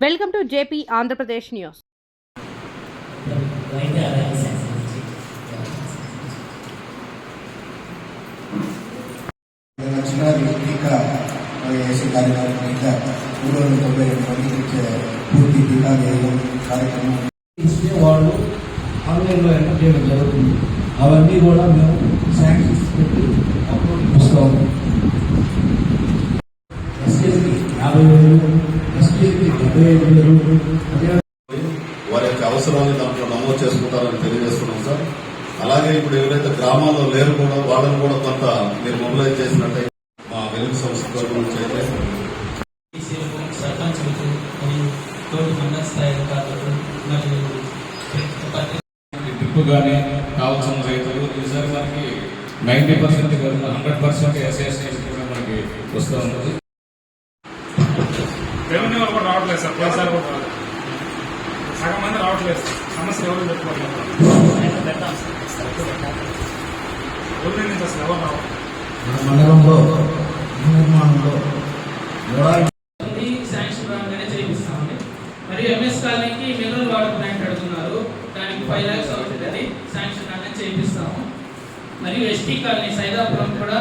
welcome to JP Andhra Pradesh news వైద్య ఆరోగ్య శాఖ నుంచి వచ్చిన టీకా వేసే కార్యక్రమం టీకా మూడు వందల తొంభై రెండు మందికి ఇచ్చే పూర్తి టీకా వేయడం కార్యక్రమం ఇస్తే వాళ్ళు ఆన్లైన్లో ఎంటర్ చేయడం జరుగుతుంది అవన్నీ కూడా మేము శాంక్షన్స్ పెట్టి అప్లోడ్ చేస్తాము ఎస్టీఎస్కి యాభై వేలు వారి యొక్క అవసరాన్ని దాంట్లో నమోదు చేసుకుంటారని తెలియజేస్తున్నాం సార్. అలాగే ఇప్పుడు ఎవరైతే గ్రామాల్లో లేరు కూడా వాళ్ళని కూడా కొంత మీరు మొబిలైజ్ చేసినట్టయితే మా వెలుగు సంస్థ తరఫు నుంచి అయితే ఈసీలకు సర్పంచులకు మరియు తోటి మండల స్థాయి అధికారులకు మరియు పార్టీ కానీ కావాల్సిన రైతులు ఈసారి మనకి నైంటీ పర్సెంట్ హండ్రెడ్ పర్సెంట్ ఎస్ఎస్ కూడా మనకి వస్తూ ఉంటుంది. కూడా రావట్లేదు సార్ పోయినసారి కూడా రాలేదు. సగం మంది రావట్లేదు. సార్ సమస్య ఎవరు ఊరి నుంచి అసలు ఎవరు మండలంలో నిర్మాణంలో కూడా ఉంది శాంక్షన్ రాగానే చేయిస్తామండి. మరియు ఎంఎస్ కాలనీకి మినరల్ వాటర్ ప్లాంట్ అడుగుతున్నారు దానికి ఫైవ్ ల్యాక్స్ అవుతుంది. శాంక్షన్ రాగానే చేయిస్తాము. మరియు ఎస్టీ కాలనీ సైదాపురం కూడా